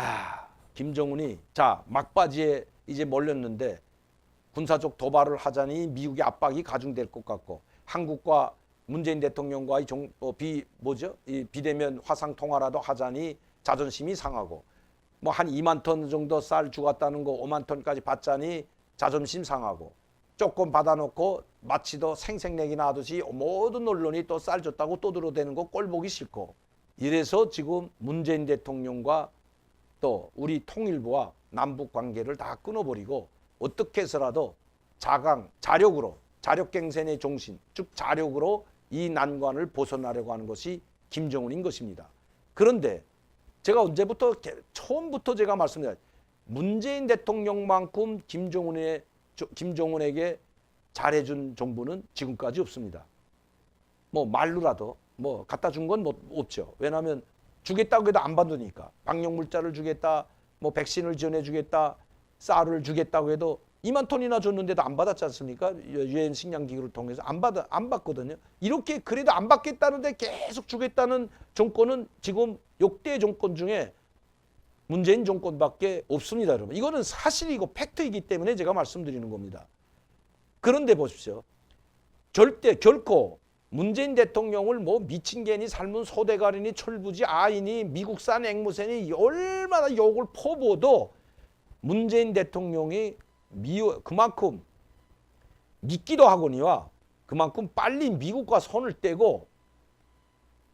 아, 김정은이 자 막바지에 이제 몰렸는데 군사적 도발을 하자니 미국의 압박이 가중될 것 같고 한국과 문재인 대통령과의 정, 어, 비 뭐죠? 이 비대면 화상 통화라도 하자니 자존심이 상하고 뭐 한 2만 톤 정도 쌀 주갔다는 거 5만 톤까지 받자니 자존심 상하고 조금 받아놓고 마치도 생색내기 나듯이 모든 언론이 또 쌀 줬다고 떠들어대는 거 꼴 보기 싫고 이래서 지금 문재인 대통령과 또 우리 통일부와 남북 관계를 다 끊어버리고 어떻게 해서라도 자강 자력으로 자력갱생의 정신 즉 자력으로 이 난관을 벗어나려고 하는 것이 김정은인 것입니다. 그런데 제가 언제부터 개- 처음부터 제가 말씀드려 문재인 대통령만큼 김정은의 저- 김정은에게 잘해준 정부는 지금까지 없습니다. 뭐 말로라도 뭐 갖다 준 건 없죠. 왜냐하면 주겠다고 해도 안 받으니까 방역 물자를 주겠다, 뭐 백신을 지원해 주겠다, 쌀을 주겠다고 해도 2만 톤이나 줬는데도 안 받았지 않습니까? 유엔 식량 기구를 통해서 안 받아 안 받거든요. 이렇게 그래도 안 받겠다는데 계속 주겠다는 정권은 지금 역대 정권 중에 문재인 정권밖에 없습니다, 여러분. 이거는 사실이고 팩트이기 때문에 제가 말씀드리는 겁니다. 그런데 보십시오. 절대 결코 문재인 대통령을 뭐 미친 개니 삶은 소대가리니 철부지 아이니 미국산 앵무새니 얼마나 욕을 퍼부어도 문재인 대통령이 미워 그만큼 믿기도 하거니와 그만큼 빨리 미국과 손을 떼고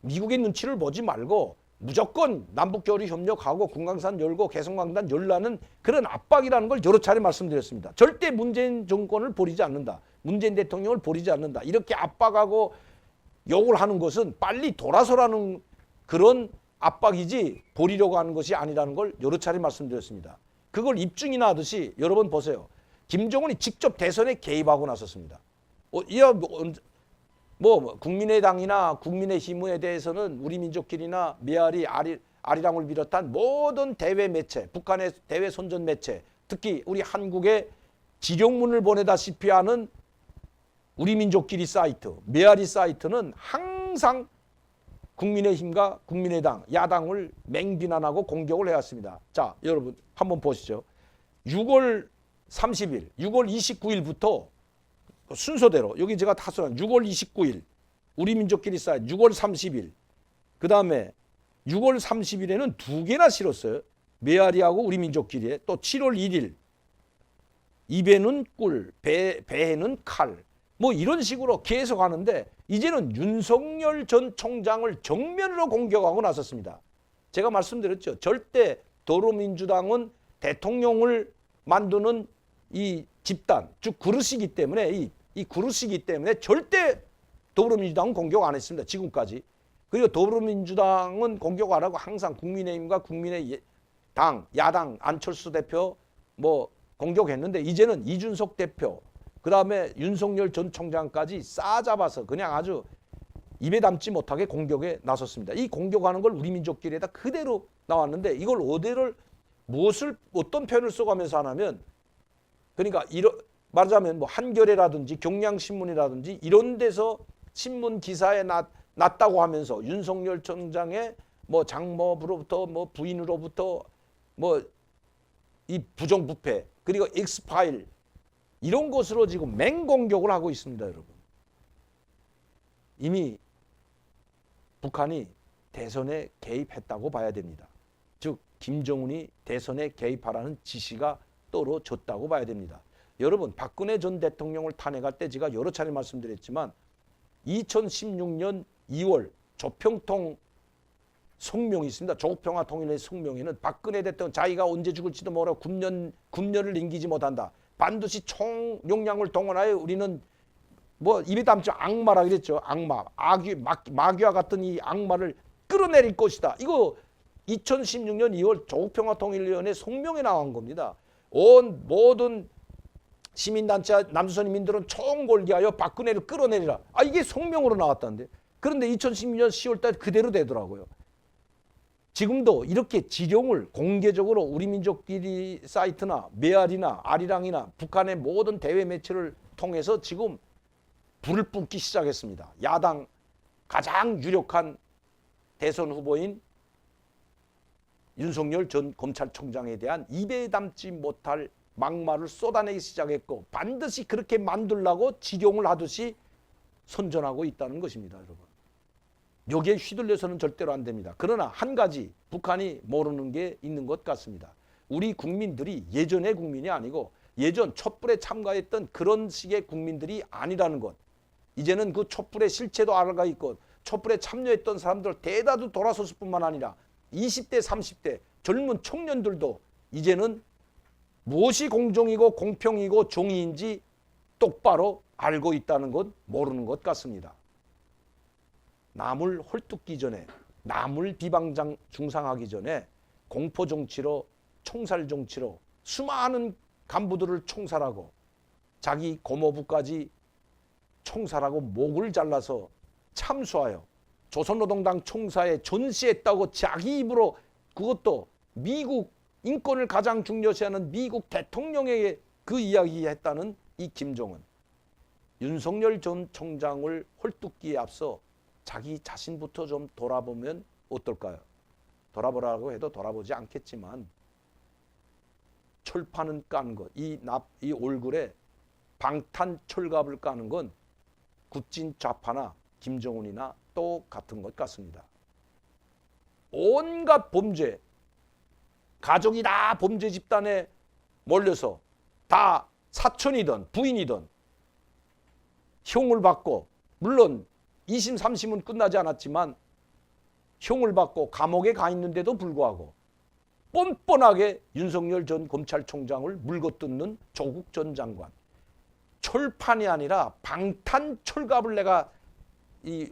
미국의 눈치를 보지 말고 무조건 남북교류 협력하고 금강산 열고 개성광단 열라는 그런 압박이라는 걸 여러 차례 말씀드렸습니다. 절대 문재인 정권을 버리지 않는다. 문재인 대통령을 버리지 않는다. 이렇게 압박하고 욕을 하는 것은 빨리 돌아서라는 그런 압박이지 버리려고 하는 것이 아니라는 걸 여러 차례 말씀드렸습니다. 그걸 입증이나 하듯이 여러분 보세요. 김정은이 직접 대선에 개입하고 나섰습니다. 어, 이야 뭐, 뭐 국민의당이나 국민의힘에 대해서는 우리 민족끼리나 메아리 아리, 아리랑을 비롯한 모든 대외 매체, 북한의 대외 선전 매체, 특히 우리 한국의 지령문을 보내다시피 하는 우리 민족끼리 사이트, 메아리 사이트는 항상 국민의힘과 국민의당, 야당을 맹비난하고 공격을 해왔습니다. 자, 여러분 한번 보시죠. 6월 30일, 6월 29일부터 순서대로 여기 제가 다 써놨 6월 29일 우리 민족끼리 사이트 6월 30일 그 다음에 6월 30일에는 두 개나 실었어요. 메아리하고 우리 민족끼리에 또 7월 1일 입에는 꿀, 배, 배에는 칼. 뭐 이런 식으로 계속 하는데 이제는 윤석열 전 총장을 정면으로 공격하고 나섰습니다. 제가 말씀드렸죠. 절대 더불어민주당은 대통령을 만드는 이 집단, 즉 그릇이기 때문에 이, 이 그릇이기 때문에 절대 더불어민주당은 공격 안 했습니다. 지금까지. 그리고 더불어민주당은 공격 안 하고 항상 국민의힘과 국민의 당, 야당 안철수 대표 뭐 공격했는데 이제는 이준석 대표, 그 다음에 윤석열 전 총장까지 싸잡아서 그냥 아주 입에 담지 못하게 공격에 나섰습니다. 이 공격하는 걸 우리 민족끼리에다 그대로 나왔는데 이걸 어디를 무엇을 어떤 표현을 써가면서 하냐면 그러니까 이러, 말하자면 뭐 한겨레라든지 경향신문이라든지 이런 데서 신문 기사에 났, 났다고 하면서 윤석열 총장의 뭐 장모부로부터 뭐 부인으로부터 뭐 이 부정부패 그리고 엑스파일 이런 것으로 지금 맹공격을 하고 있습니다, 여러분. 이미 북한이 대선에 개입했다고 봐야 됩니다. 즉 김정은이 대선에 개입하라는 지시가 떨어졌다고 봐야 됩니다. 여러분 박근혜 전 대통령을 탄핵할 때 제가 여러 차례 말씀드렸지만 2016년 2월 조평통 성명이 있습니다. 조평화 통일의 성명에는 박근혜 대통령 자기가 언제 죽을지도 모르고 군년 군년을 넘기지 못한다. 반드시 총 용량을 동원하여 우리는 뭐 입에 담지 악마라 그랬죠. 악마, 악귀, 막, 마귀와 같은 이 악마를 끌어내릴 것이다. 이거 2016년 2월 조국평화통일위원회 성명에 나온 겁니다. 온 모든 시민단체 남조선 인민들은 총궐기하여 박근혜를 끌어내리라. 아 이게 성명으로 나왔다는데. 그런데 2016년 10월달 그대로 되더라고요. 지금도 이렇게 지령을 공개적으로 우리 민족끼리 사이트나 메아리나 아리랑이나 북한의 모든 대외 매체를 통해서 지금 불을 뿜기 시작했습니다. 야당 가장 유력한 대선 후보인 윤석열 전 검찰총장에 대한 입에 담지 못할 막말을 쏟아내기 시작했고 반드시 그렇게 만들라고 지룡을 하듯이 선전하고 있다는 것입니다, 여러분. 여기에 휘둘려서는 절대로 안 됩니다. 그러나 한 가지 북한이 모르는 게 있는 것 같습니다. 우리 국민들이 예전의 국민이 아니고 예전 촛불에 참가했던 그런 식의 국민들이 아니라는 것. 이제는 그 촛불의 실체도 알아가 있고 촛불에 참여했던 사람들 대다수 돌아섰을 뿐만 아니라 20대, 30대 젊은 청년들도 이제는 무엇이 공정이고 공평이고 정의인지 똑바로 알고 있다는 것 모르는 것 같습니다. 남을 헐뜯기 전에 남을 비방장 중상하기 전에 공포 정치로 총살 정치로 수많은 간부들을 총살하고 자기 고모부까지 총살하고 목을 잘라서 참수하여 조선노동당 총사에 전시했다고 자기 입으로 그것도 미국 인권을 가장 중요시하는 미국 대통령에게 그 이야기했다는 이 김종은 윤석열 전 총장을 헐뜯기에 앞서 자기 자신부터 좀 돌아보면 어떨까요? 돌아보라고 해도 돌아보지 않겠지만 철판은 깐 것, 이 납, 이 얼굴에 방탄 철갑을 까는 건 국진 좌파나 김정은이나 똑같은 것 같습니다. 온갖 범죄, 가족이 다 범죄 집단에 몰려서 다 사촌이든 부인이든 형을 받고 물론 2심, 3심은 끝나지 않았지만 형을 받고 감옥에 가 있는데도 불구하고 뻔뻔하게 윤석열 전 검찰총장을 물거뜯는 조국 전 장관. 철판이 아니라 방탄 철갑을 내가 이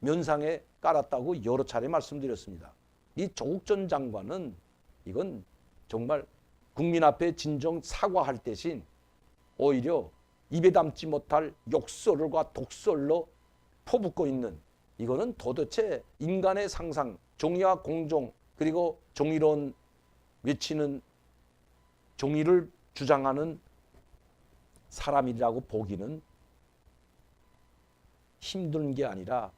면상에 깔았다고 여러 차례 말씀드렸습니다. 이 조국 전 장관은 이건 정말 국민 앞에 진정 사과할 대신 오히려 입에 담지 못할 욕설과 독설로 퍼붓고 있는 이거는 도대체 인간의 상상, 정의와 공정 그리고 정의로운 외치는 정의를 주장하는 사람이라고 보기는 힘든 게 아니라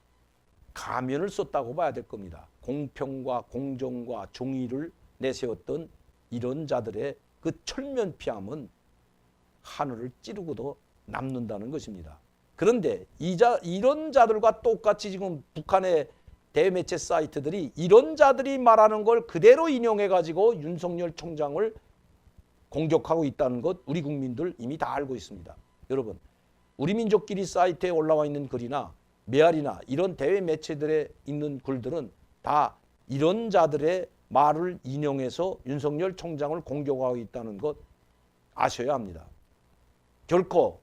가면을 썼다고 봐야 될 겁니다. 공평과 공정과 정의를 내세웠던 이런 자들의 그 철면피함은 하늘을 찌르고도 남는다는 것입니다. 그런데 이자 이런 자들과 똑같이 지금 북한의 대매체 사이트들이 이런 자들이 말하는 걸 그대로 인용해 가지고 윤석열 총장을 공격하고 있다는 것 우리 국민들 이미 다 알고 있습니다. 여러분, 우리 민족끼리 사이트에 올라와 있는 글이나 메아리나 이런 대외 매체들에 있는 글들은 다 이런 자들의 말을 인용해서 윤석열 총장을 공격하고 있다는 것 아셔야 합니다. 결코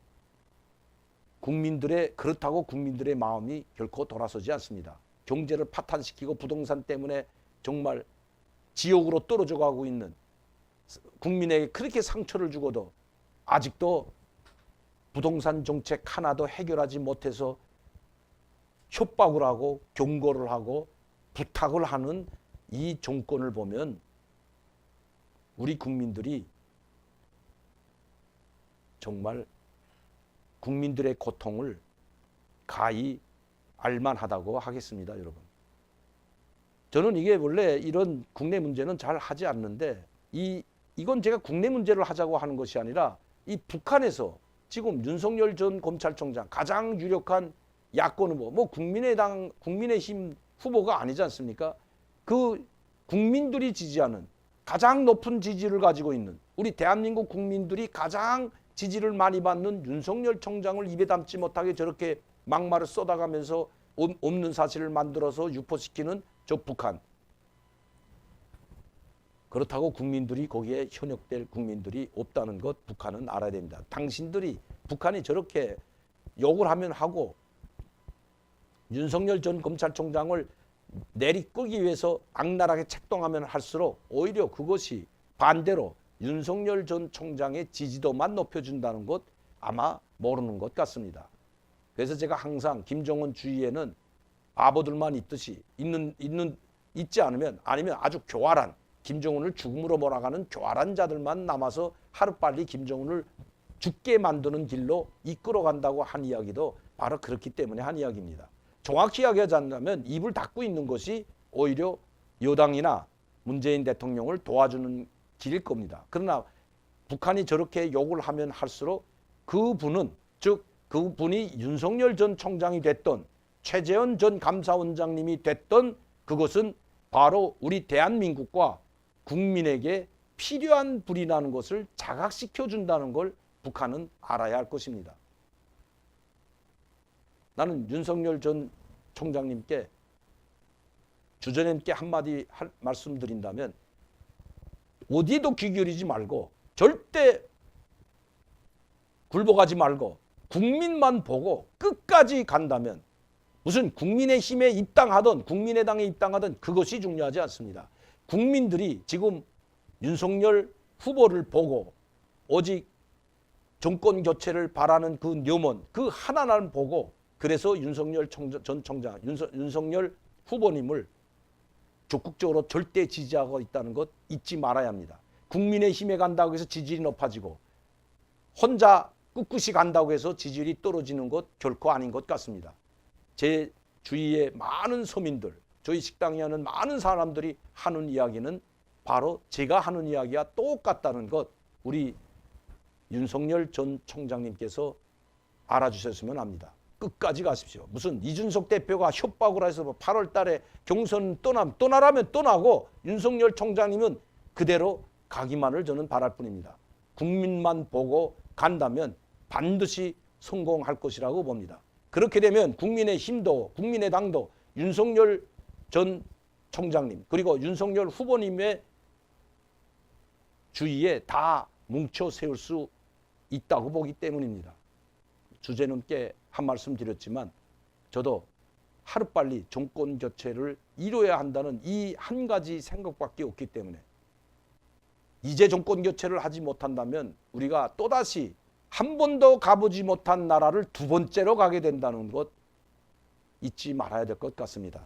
국민들의 그렇다고 국민들의 마음이 결코 돌아서지 않습니다. 경제를 파탄시키고 부동산 때문에 정말 지옥으로 떨어져 가고 있는 국민에게 그렇게 상처를 주고도 아직도 부동산 정책 하나도 해결하지 못해서 협박을 하고 경고를 하고 부탁을 하는 이 정권을 보면 우리 국민들이 정말 국민들의 고통을 가히 알만하다고 하겠습니다, 여러분. 저는 이게 원래 이런 국내 문제는 잘 하지 않는데 이 이건 제가 국내 문제를 하자고 하는 것이 아니라 이 북한에서 지금 윤석열 전 검찰총장 가장 유력한 야권 후보, 뭐 국민의당, 국민의힘 후보가 아니지 않습니까? 그 국민들이 지지하는 가장 높은 지지를 가지고 있는 우리 대한민국 국민들이 가장 지지를 많이 받는 윤석열 총장을 입에 담지 못하게 저렇게 막말을 쏟아가면서 없는 사실을 만들어서 유포시키는 저 북한. 그렇다고 국민들이 거기에 현역될 국민들이 없다는 것 북한은 알아야 됩니다. 당신들이 북한이 저렇게 욕을 하면 하고 윤석열 전 검찰총장을 내리끄기 위해서 악랄하게 책동하면 할수록 오히려 그것이 반대로 윤석열 전 총장의 지지도만 높여준다는 것 아마 모르는 것 같습니다. 그래서 제가 항상 김정은 주위에는 바보들만 있듯이 있는 있는 있지 않으면 아니면 아주 교활한 김정은을 죽음으로 몰아가는 교활한 자들만 남아서 하루빨리 김정은을 죽게 만드는 길로 이끌어간다고 한 이야기도 바로 그렇기 때문에 한 이야기입니다. 정확히 이야기하자면 입을 닫고 있는 것이 오히려 여당이나 문재인 대통령을 도와주는 길일 겁니다. 그러나 북한이 저렇게 욕을 하면 할수록 그분은 즉 그분이 윤석열 전 총장이 됐던 최재현 전 감사원장님이 됐던 그것은 바로 우리 대한민국과 국민에게 필요한 불이라는 것을 자각시켜 준다는 걸 북한은 알아야 할 것입니다. 나는 윤석열 전 총장님께 주전님께 한마디 할, 말씀드린다면 어디도 귀 기울이지 말고 절대 굴복하지 말고 국민만 보고 끝까지 간다면 무슨 국민의 힘에 입당하든 국민의당에 입당하든 그것이 중요하지 않습니다. 국민들이 지금 윤석열 후보를 보고 오직 정권 교체를 바라는 그 념원 그 하나만 보고 그래서 윤석열 총장, 전 총장 윤석, 윤석 열 후보님을 적극적으로 절대 지지하고 있다는 것 잊지 말아야 합니다. 국민의 힘에 간다고 해서 지지율이 높아지고 혼자 꿋꿋이 간다고 해서 지지율이 떨어지는 것 결코 아닌 것 같습니다. 제 주위의 많은 서민들, 저희 식당에 하는 많은 사람들이 하는 이야기는 바로 제가 하는 이야기와 똑같다는 것 우리 윤석열 전 총장님께서 알아주셨으면 합니다. 끝까지 가십시오. 무슨 이준석 대표가 협박을 해서 8월 달에 경선 떠나, 떠나라면 떠나고 윤석열 총장님은 그대로 가기만을 저는 바랄 뿐입니다. 국민만 보고 간다면 반드시 성공할 것이라고 봅니다. 그렇게 되면 국민의 힘도 국민의 당도 윤석열 전 총장님 그리고 윤석열 후보님의 주위에 다 뭉쳐 세울 수 있다고 보기 때문입니다. 주제넘게 한 말씀 드렸지만 저도 하루빨리 정권 교체를 이뤄야 한다는 이 한 가지 생각밖에 없기 때문에 이제 정권 교체를 하지 못한다면 우리가 또다시 한 번도 가보지 못한 나라를 두 번째로 가게 된다는 것 잊지 말아야 될 것 같습니다.